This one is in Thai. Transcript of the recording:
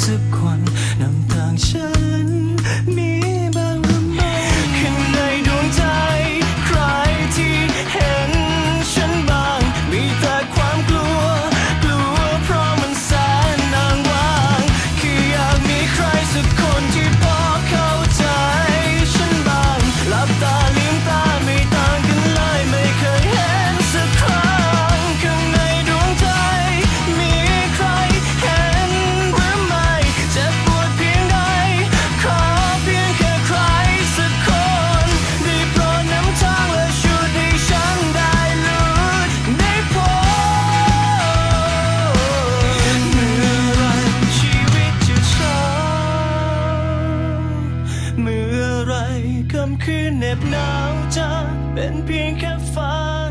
สักคนนำทางฉัน ไรคำคืนเหน็บหนาวจะเป็นเพียงแค่ฝัน